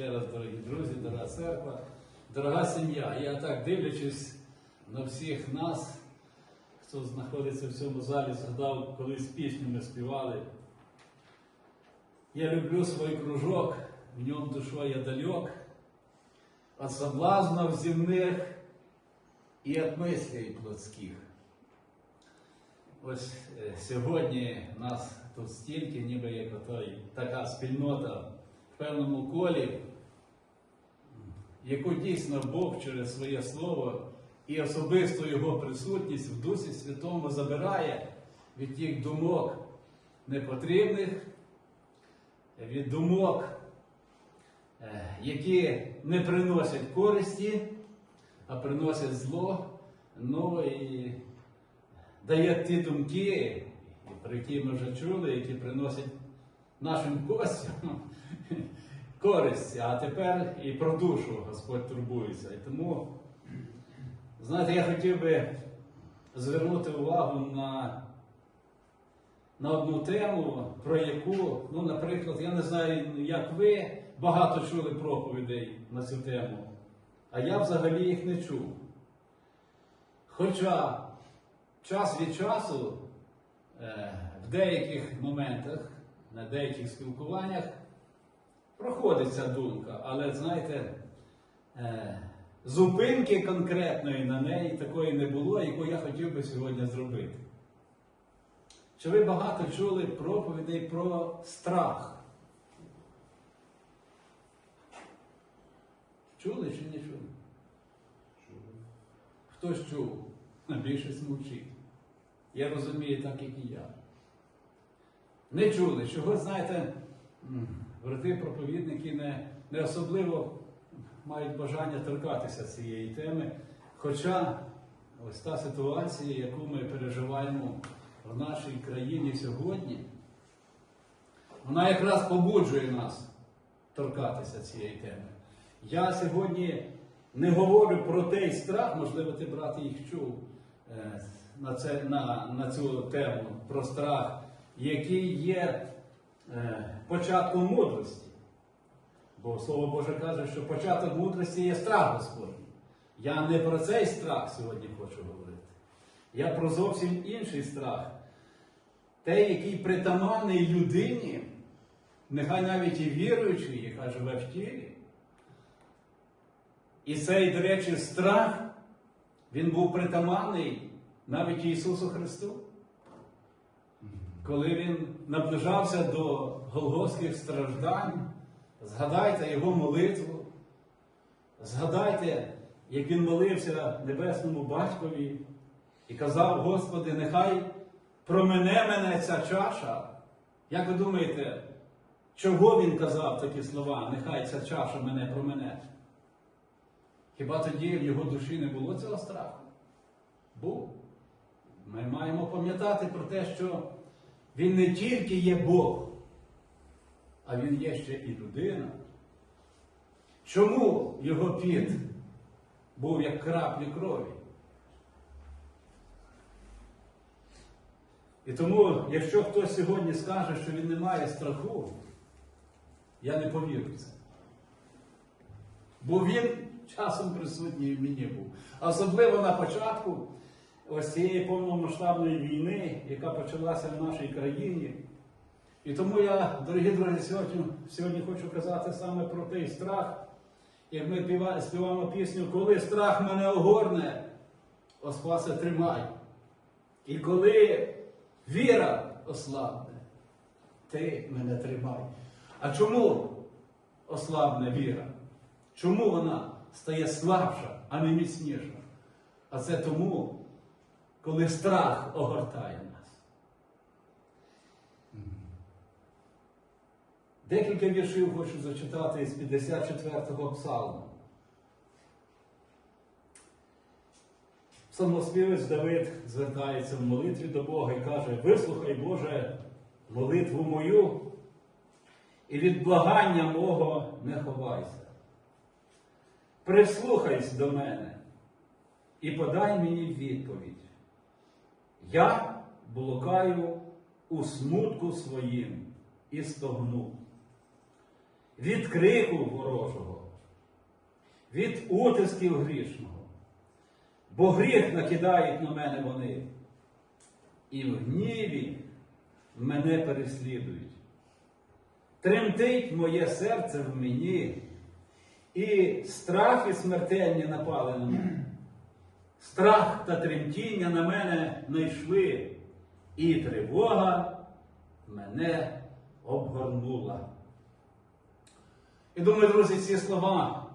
ще раз, дорогі друзі, дорога церква, дорога сім'я. Я так дивлячись на всіх нас, хто знаходиться в цьому залі, згадав, колись пісню ми співали. Я люблю свой кружок, в нем душой я далек, от соблазнов земных і от мислей плотських. Ось е, сьогодні нас тут стільки, ніби як отой, така спільнота в певному колі, яку дійсно Бог через своє слово і особисто його присутність в Дусі Святому забирає від тих думок непотрібних, від думок, е, які не приносять користі, а приносять зло. Ну і дає ті думки, про які ми вже чули, які приносять нашим костям користь, а тепер і про душу Господь турбується. І тому, знаєте, я хотів би звернути увагу на, на одну тему, про яку, ну, наприклад, я не знаю, як ви багато чули проповідей на цю тему, а я взагалі їх не чув. Хоча час від часу е, в деяких моментах, на деяких спілкуваннях проходить ця думка, але знаєте, е, зупинки конкретної на неї такої не було, яку я хотів би сьогодні зробити. Чи ви багато чули проповідей про страх? Чули чи не чули? Чули. Хтось чув, а більшість мовчить. Я розумію так, як і я. Не чули, чого, знаєте, брати проповідники не, не особливо мають бажання торкатися цієї теми. Хоча ось та ситуація, яку ми переживаємо в нашій країні сьогодні, вона якраз побуджує нас торкатися цієї теми. Я сьогодні не говорю про той страх, можливо, ти, брати, їх чув е, на, це, на, на цю тему про страх, який є е, початком мудрості. Бо Слово Боже каже, що початок мудрості є страх Господній. Я не про цей страх сьогодні хочу говорити. Я про зовсім інший страх. Той, який притаманний людині, нехай навіть і віруючий, яка живе в тілі. І цей, до речі, страх, він був притаманний навіть Ісусу Христу. Коли Він наближався до голгофських страждань, згадайте Його молитву, згадайте, як Він молився Небесному Батькові і казав, Господи, нехай промене мене ця чаша. Як ви думаєте, чого він казав такі слова? Нехай ця чаша мене промене? Хіба тоді в його душі не було цього страху? Був. Ми маємо пам'ятати про те, що він не тільки є Бог, а він є ще і людина. Чому його піт був як краплі крові? І тому, якщо хтось сьогодні скаже, що він не має страху, я не повірю в це. Бо він часом присутній мені був. Особливо на початку ось цієї повномасштабної війни, яка почалася в нашій країні. І тому я, дорогі друзі, сьогодні, сьогодні хочу казати саме про той страх, як ми піва- співаємо пісню, коли страх мене огорне, о спасе тримай. І коли віра ослабне, ти мене тримай. А чому ослабне віра? Чому вона стає слабша, а не міцніша? А це тому, коли страх огортає нас. Декілька віршів хочу зачитати з 54-го псалму. Псалмоспівець Давид звертається в молитві до Бога і каже: Вислухай, Боже, молитву мою, і від благання мого не ховайся. Прислухайся до мене і подай мені відповідь. Я блукаю у смутку своїм і стогну. від крику ворожого, від утисків грішного. Бо гріх накидають на мене вони, і в гніві мене переслідують. Тремтить моє серце в мені, і страхи смертельні напали на мене. Страх та тремтіння на мене найшли, і тривога мене обгорнула. І думаю, друзі, ці слова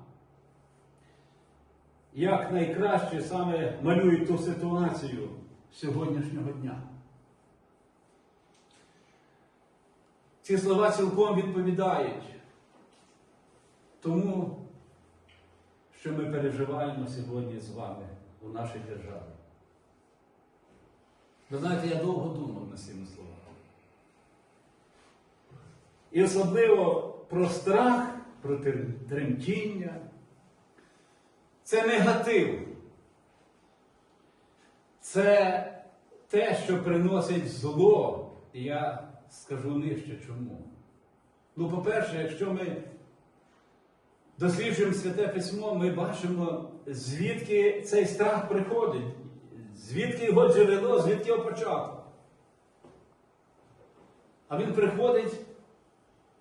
як найкраще саме малюють ту ситуацію сьогоднішнього дня. Ці слова цілком відповідають тому, що ми переживаємо сьогодні з вами у нашій державі. Ви знаєте, я довго думав над цими словами. І особливо про страх, про тремтіння. Це негатив. Це те, що приносить зло. І я скажу нижче чому. Ну, по-перше, якщо ми досліджуємо святе письмо, ми бачимо, звідки цей страх приходить, звідки його джерело, звідки його початок. А він приходить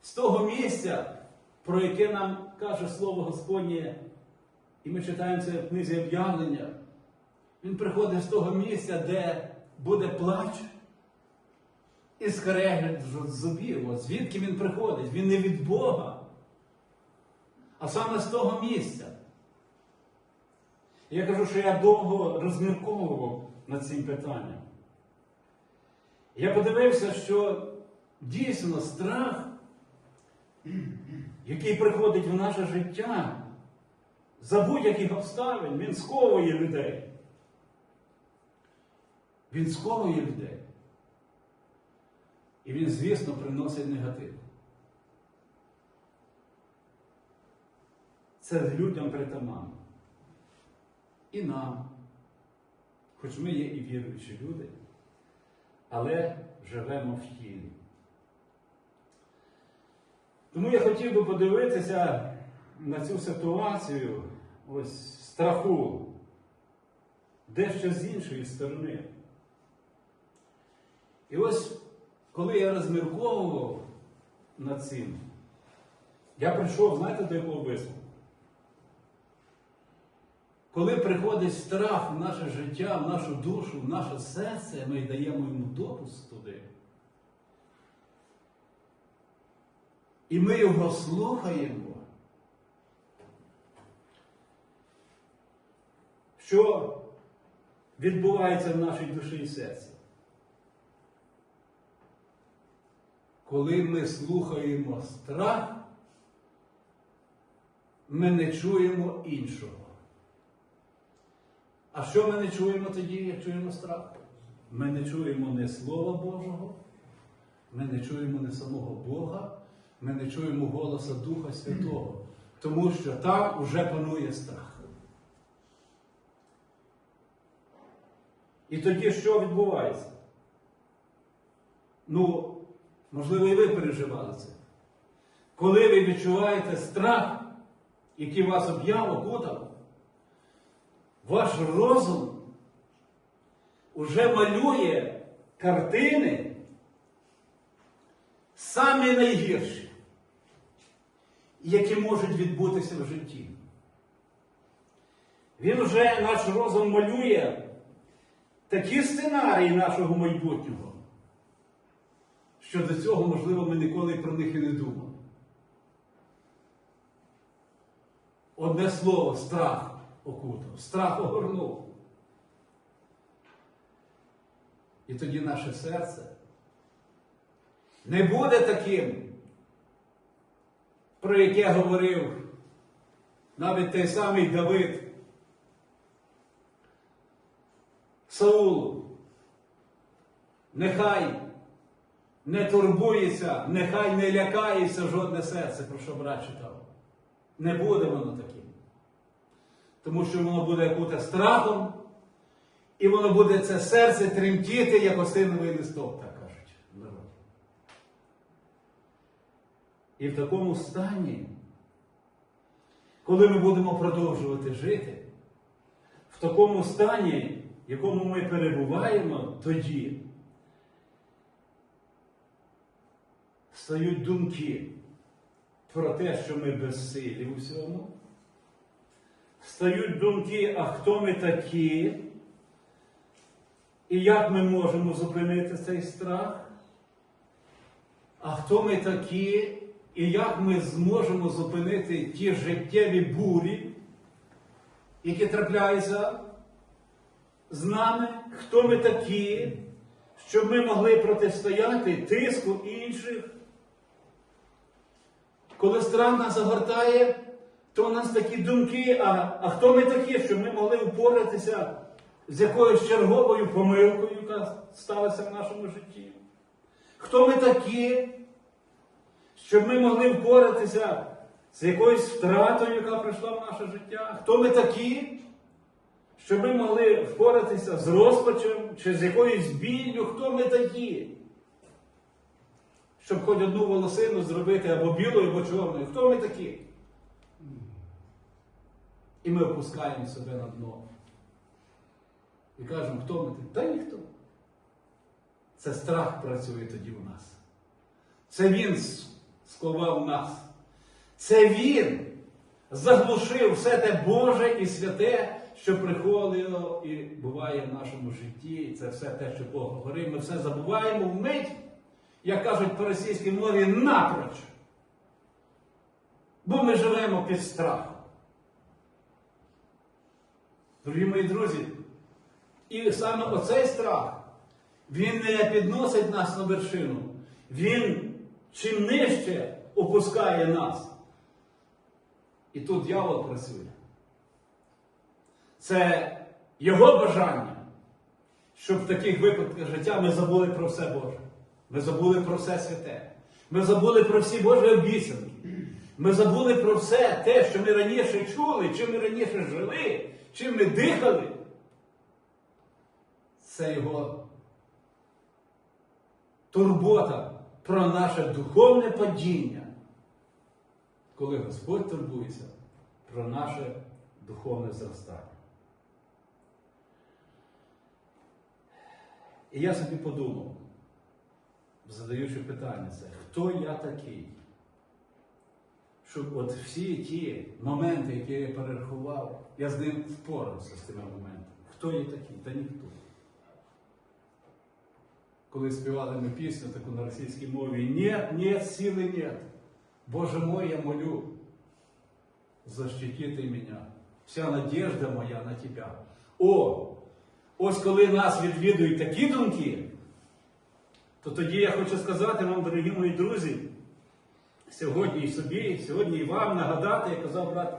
з того місця, про яке нам каже Слово Господнє, і ми читаємо це в книзі об'явлення. Він приходить з того місця, де буде плач і скрегіт зубів. Звідки він приходить? Він не від Бога, а саме з того місця. Я кажу, що я довго розмірковував над цим питанням. Я подивився, що дійсно страх, який приходить в наше життя, за будь-яких обставин, він сковує людей. Він сковує людей. І він, звісно, приносить негатив. Це людям притаманно. І нам. Хоч ми є і віруючі люди, але живемо в тілі. Тому я хотів би подивитися на цю ситуацію ось страху, дещо з іншої сторони. І ось, коли я розмірковував над цим, я прийшов, знаєте, до якого висновку? Коли приходить страх в наше життя, в нашу душу, в наше серце, ми даємо йому допуск туди. І ми його слухаємо. Що відбувається в нашій душі і серці? Коли ми слухаємо страх, ми не чуємо іншого. А що ми не чуємо тоді, як чуємо страх? Ми не чуємо не Слова Божого, ми не чуємо не самого Бога, ми не чуємо голоса Духа Святого, тому що там уже панує страх. І тоді що відбувається? Ну, можливо, і ви переживали це. Коли ви відчуваєте страх, який вас об'яв, окутав, ваш розум уже малює картини самі найгірші, які можуть відбутися в житті. Він вже наш розум малює такі сценарії нашого майбутнього, що до цього, можливо, ми ніколи про них і не думали. Одне слово страх окутав, страх огорнув. І тоді наше серце не буде таким, про яке говорив навіть той самий Давид Саулу. Нехай не турбується, нехай не лякається жодне серце, про що брат читав. Не буде воно таким. Тому що воно буде окуте страхом, і воно буде це серце тремтіти, як осиновий листок, так кажуть в народі. І в такому стані, коли ми будемо продовжувати жити, в такому стані, в якому ми перебуваємо тоді, стають думки про те, що ми безсилі у всьому. Стають думки, а хто ми такі, і як ми можемо зупинити цей страх? А хто ми такі, і як ми зможемо зупинити ті життєві бурі, які трапляються з нами? Хто ми такі, щоб ми могли протистояти тиску інших? Коли страх нас загортає, то у нас такі думки, а, а хто ми такі, щоб ми могли впоратися з якоюсь черговою помилкою, яка сталася в нашому житті? Хто ми такі, щоб ми могли впоратися з якоюсь втратою, яка прийшла в наше життя? Хто ми такі, щоб ми могли впоратися з розпачем чи з якоюсь біллю? Хто ми такі? Щоб хоч одну волосину зробити або білою, або чорною. Хто ми такі? І ми опускаємо себе на дно. І кажемо, хто ми такі? Та ніхто. Це страх працює тоді у нас. Це він с- сковав нас. Це він заглушив все те Боже і святе, що приходило і буває в нашому житті. І це все те, що Бог говорив. Ми все забуваємо вмить, як кажуть по російській мові, напроч. Бо ми живемо під страхом. Дорогі мої друзі, і саме оцей страх, він не підносить нас на вершину. Він чим нижче опускає нас. І тут дьявол працює. Це його бажання, щоб в таких випадках життя ми забули про все Боже. Ми забули про все святе. Ми забули про всі Божі обіцянки. Ми забули про все те, що ми раніше чули, чим ми раніше жили, чим ми дихали. Це його турбота про наше духовне падіння, коли Господь турбується про наше духовне зростання. І я собі подумав, задаючи питання це, хто я такий? Щоб от всі ті моменти, які я перерахував, я з ним впорався з тими моментами. Хто я такий? Та ніхто. Коли співали ми пісню таку на російській мові, нет, нет, сили нет. Боже мой, я молю, защити ты меня. Вся надежда моя на Тебя. О! Ось коли нас відвідують такі думки, то тоді я хочу сказати вам, дорогі мої друзі, сьогодні і собі, сьогодні і вам нагадати, як казав брат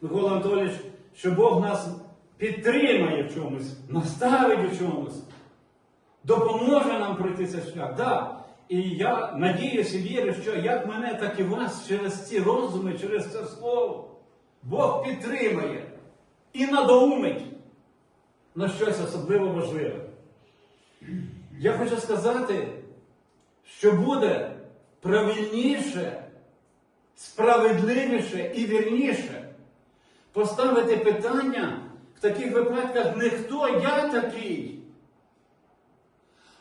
Микола Анатолійович, що Бог нас підтримає в чомусь, наставить у чомусь, допоможе нам пройти цей шлях. Да. І я надіюся і вірю, що як мене, так і вас через ці розуми, через це слово, Бог підтримає і надоумить на щось особливо важливе. Я хочу сказати, що буде правильніше, справедливіше і вірніше поставити питання в таких випадках не хто я такий,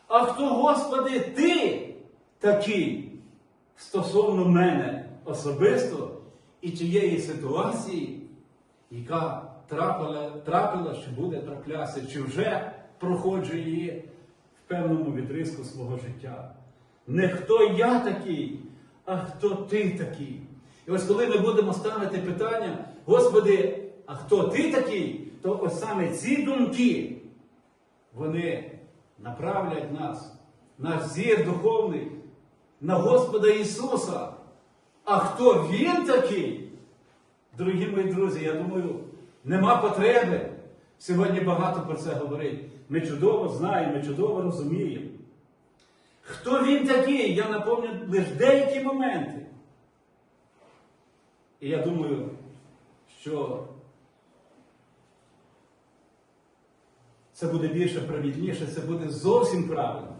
а хто, Господи, ти такий стосовно мене особисто і тієї ситуації, яка трапила, трапила, чи буде траплятися, чи вже проходжу її в певному відрізку свого життя. Не хто я такий, а хто ти такий. І ось коли ми будемо ставити питання, Господи, а хто ти такий, то ось саме ці думки, вони направлять нас, наш зір духовний, на Господа Ісуса. А хто Він такий? Дорогі мої друзі, я думаю, нема потреби сьогодні багато про це говорить. Ми чудово знаємо, ми чудово розуміємо. Хто він такий? Я напомню лише деякі моменти. І я думаю, що це буде більше правильніше, це буде зовсім правильно.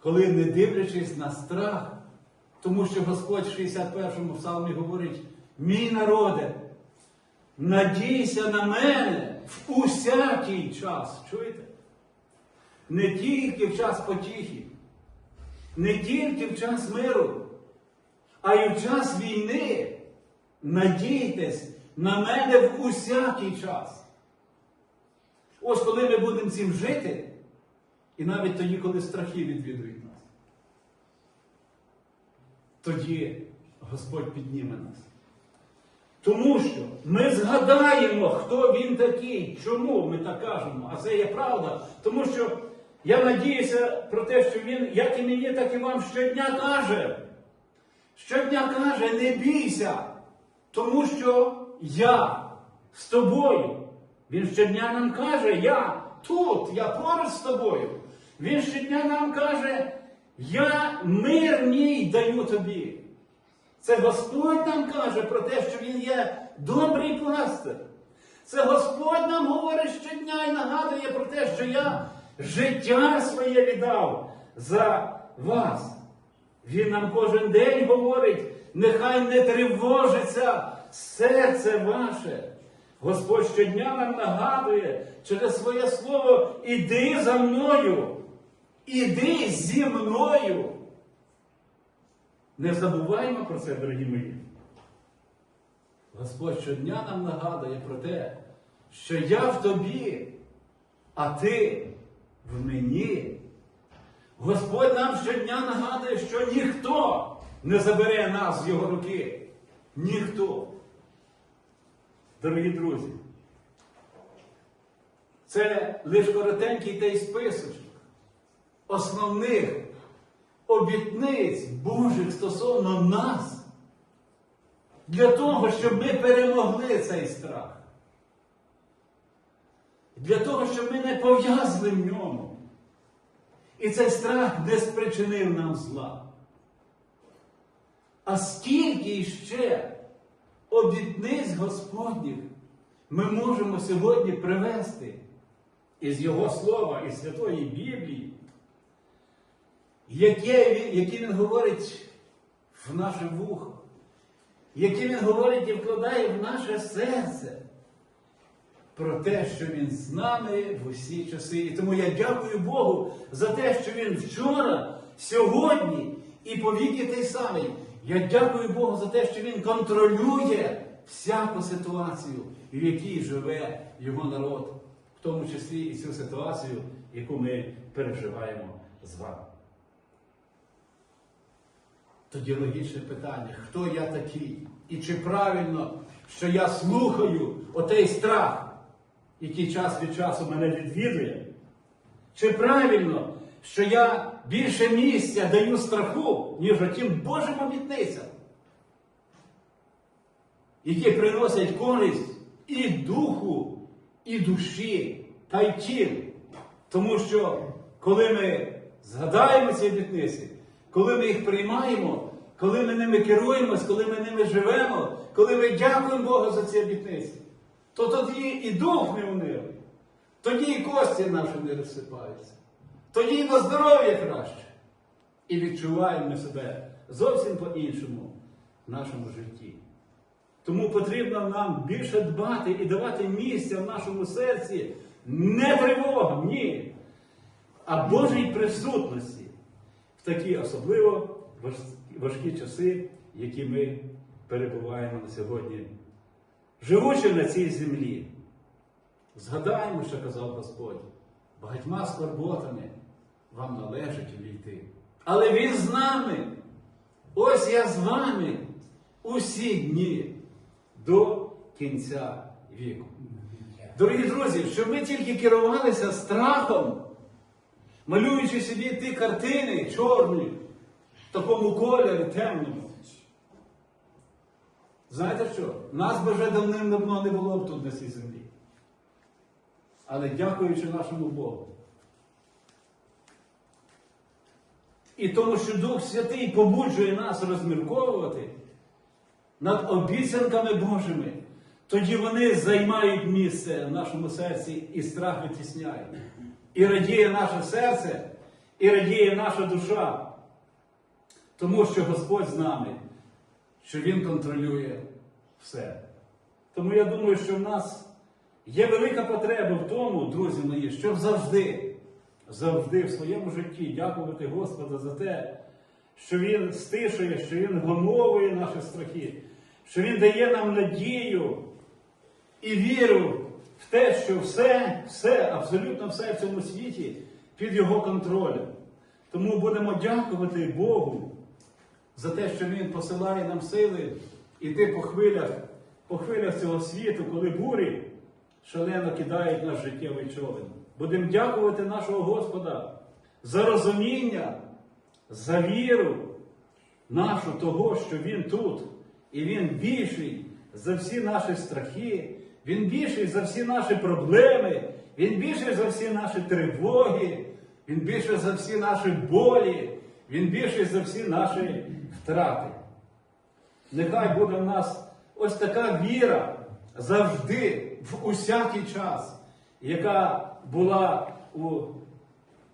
Коли, не дивлячись на страх, Тому що Господь в 61-му псалмі говорить: мій народе, надійся на мене в усякий час. Чуєте? Не тільки в час потіхи, не тільки в час миру, а й в час війни. Надійтесь на мене в усякий час. Ось коли ми будемо цим жити, і навіть тоді, коли страхи відвідують нас, тоді Господь підніме нас. Тому що ми згадаємо, хто він такий, чому ми так кажемо, а це є правда. Тому що я надіюся про те, що він, як і мені, так і вам щодня каже. Щодня каже, не бійся, тому що я з тобою. Він щодня нам каже, я тут, я поруч з тобою. Він щодня нам каже, я мир мій даю тобі. Це Господь нам каже про те, що Він є добрий пастир. Це Господь нам говорить щодня і нагадує про те, що я життя своє віддав за вас. Він нам кожен день говорить, нехай не тривожиться серце ваше. Господь щодня нам нагадує через своє слово, іди за мною, іди зі мною. Не забуваємо про це, дорогі мої. Господь щодня нам нагадує про те, що я в тобі, а ти в мені. Господь нам щодня нагадує, що ніхто не забере нас з його руки. Ніхто. Дорогі друзі, це лише коротенький той списочок основних обітниць Божих стосовно нас, для того, щоб ми перемогли цей страх. Для того, щоб ми не пов'язли в ньому. І цей страх не спричинив нам зла. А скільки ще обітниць Господніх ми можемо сьогодні привести із Його Слова, із Святої Біблії, які Він говорить в наше вухо, які Він говорить і вкладає в наше серце. Про те, що Він з нами в усі часи. І тому я дякую Богу за те, що Він вчора, сьогодні і повіки той самий. Я дякую Богу за те, що Він контролює всяку ситуацію, в якій живе його народ, в тому числі і цю ситуацію, яку ми переживаємо з вами. Тоді логічне питання, хто я такий? І чи правильно, що я слухаю отей страх, який час від часу мене відвідує? Чи правильно, що я більше місця даю страху, ніж отім Божим обітницям, які приносять користь і духу, і душі, та й тілі. Тому що коли ми згадаємо ці обітниці, коли ми їх приймаємо, коли ми ними керуємось, коли ми ними живемо, коли ми дякуємо Богу за ці обітниці, то тоді і дух не унивий, тоді і кості наші не розсипаються, тоді і на здоров'я краще. І відчуваємо себе зовсім по-іншому в нашому житті. Тому потрібно нам більше дбати і давати місця в нашому серці не тривогам, ні, а Божій присутності в такі особливо важкі часи, які ми перебуваємо на сьогодні, живучи на цій землі. Згадаємо, що казав Господь, багатьма скорботами вам належить увійти. Але Він з нами. Ось я з вами усі дні до кінця віку. Дорогі друзі, щоб ми тільки керувалися страхом, малюючи собі ті картини чорні, в такому кольорі темному. Знаєте що? Нас би вже давним-давно не було б тут на цій землі. Але дякуючи нашому Богу. І тому, що Дух Святий побуджує нас розмірковувати над обіцянками Божими, тоді вони займають місце в нашому серці і страх витісняють. І радіє наше серце, і радіє наша душа. Тому що Господь з нами, що Він контролює все. Тому я думаю, що в нас є велика потреба в тому, друзі мої, щоб завжди, завжди в своєму житті дякувати Господу за те, що Він стишує, що Він вгамовує наші страхи, що Він дає нам надію і віру в те, що все, все, абсолютно все в цьому світі під Його контролем. Тому будемо дякувати Богу за те, що Він посилає нам сили іти по хвилях, по хвилях цього світу, коли бурі шалено кидають наш життєвий човен. Будемо дякувати нашого Господа за розуміння, за віру нашу того, що Він тут, і Він більший за всі наші страхи, Він більший за всі наші проблеми, Він більший за всі наші тривоги, Він більший за всі наші болі, Він більший за всі наші втрати. Нехай буде в нас ось така віра завжди, в усякий час, яка була у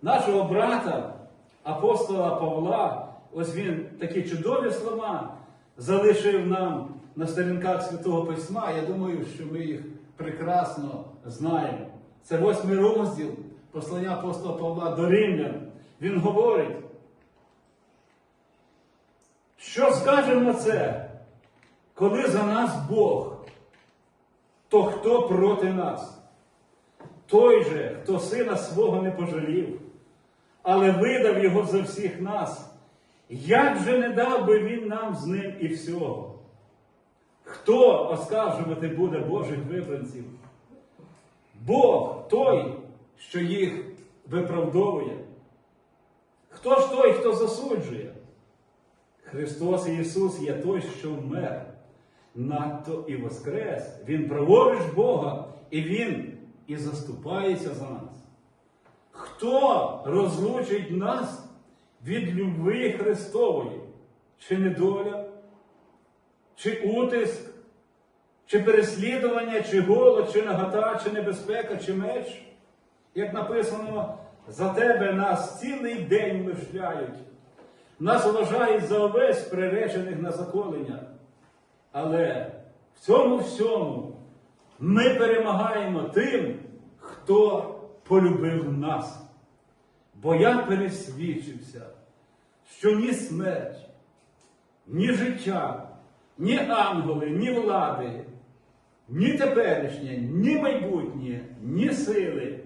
нашого брата, апостола Павла. Ось він такі чудові слова залишив нам на сторінках Святого Письма. Я думаю, що ми їх прекрасно знаємо. Це восьмий розділ послання апостола Павла до Римлян. Він говорить, що скажемо на це, коли за нас Бог, то хто проти нас? Той же, хто сина свого не пожалів, але видав його за всіх нас, як же не дав би він нам з ним і всього? Хто оскаржувати буде Божих вибранців? Бог той, що їх виправдовує. Хто ж той, хто засуджує? Христос Ісус є той, що вмер, надто і воскрес. Він праворуч Бога, і Він і заступається за нас. Хто розлучить нас від любви Христової? Чи недоля, чи утиск, чи переслідування, чи голод, чи нагота, чи небезпека, чи меч? Як написано, за тебе нас цілий день мишляють. Нас вважають за овець приречених на заколення. Але в цьому всьому ми перемагаємо тим, хто полюбив нас. Бо я пересвідчився, що ні смерть, ні життя, ні ангели, ні влади, ні теперішнє, ні майбутнє, ні сили,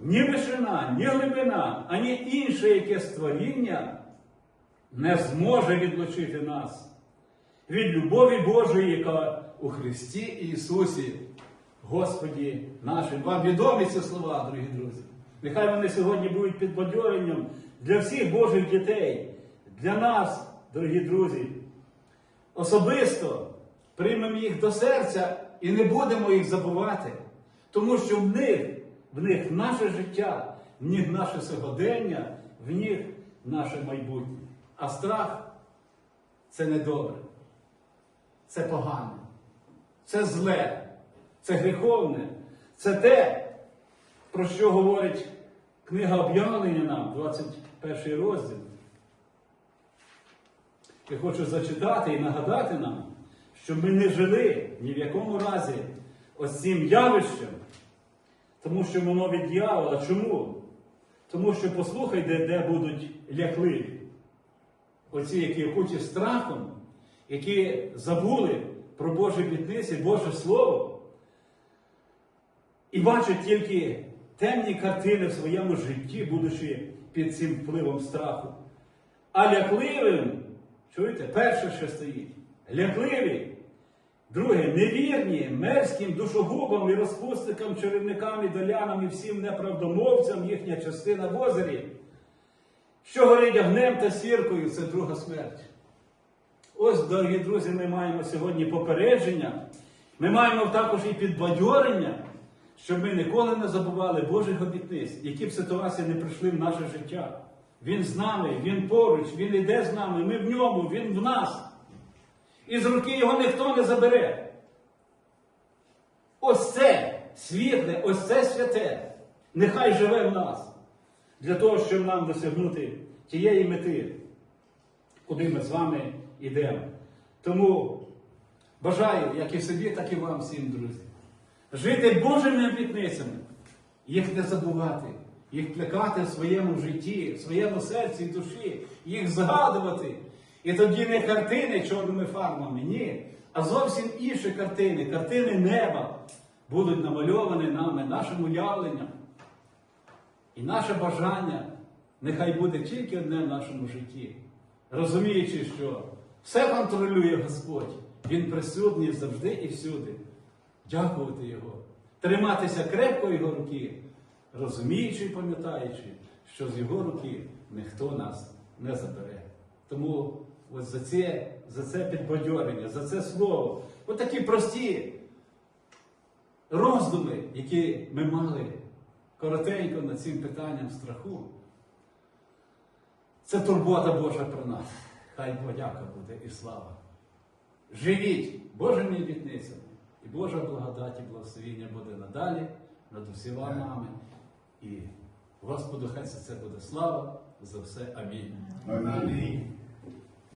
ні вишина, ні глибина, ані інше яке створіння не зможе відлучити нас від любові Божої, яка у Христі Ісусі, Господі нашим. Вам відомі ці слова, дорогі друзі. Нехай вони сьогодні будуть підбадьоренням для всіх Божих дітей, для нас, дорогі друзі. Особисто приймемо їх до серця і не будемо їх забувати, тому що в них, в них наше життя, в них наше сьогодення, в них наше майбутнє. А страх це недобре, це погане, це зле, це гріховне, це те, про що говорить книга об'явлення нам, 21 розділ. Я хочу зачитати і нагадати нам, що ми не жили ні в якому разі ось цим явищем, тому що воно від дьявола. Чому? Тому що послухайте, де будуть ляхливі. Оці, які охочі страхом, які забули про Божі бітниці, Боже Слово, і бачать тільки темні картини в своєму житті, будучи під цим впливом страху. А лякливим, чуєте, перше, що стоїть, лякливі, друге, невірні, мерзким душогубам і розпусникам, чарівникам і долянам і всім неправдомовцям їхня частина в озері, що горить огнем та сіркою, це друга смерть. Ось, дорогі друзі, ми маємо сьогодні попередження, ми маємо також і підбадьорення, щоб ми ніколи не забували Божих обітниць, які б ситуації не прийшли в наше життя. Він з нами, Він поруч, Він йде з нами, ми в ньому, Він в нас. І з руки його ніхто не забере. Ось це світле, ось це святе. Нехай живе в нас для того, щоб нам досягнути тієї мети, куди ми з вами йдемо. Тому бажаю, як і собі, так і вам всім, друзі, жити Божими обітницями, їх не забувати, їх плекати в своєму житті, в своєму серці і душі, їх згадувати. І тоді не картини чорними фарбами, ні, а зовсім інші картини, картини неба будуть намальовані нами, нашим уявленням. І наше бажання нехай буде тільки одне в нашому житті, розуміючи, що все контролює Господь, Він присутній завжди і всюди. Дякувати Його, триматися крепко Його руки, розуміючи і пам'ятаючи, що з Його руки ніхто нас не забере. Тому ось за це, за це підбадьорення, за це слово, от такі прості роздуми, які ми мали коротенько над цим питанням страху. Це турбота Божа про нас. Хай подяка буде і слава. Живіть Божими обітницями, і Божа благодать і благословіння буде надалі над усіма нами. І Господу хай за це буде слава за все. Амінь. Амінь.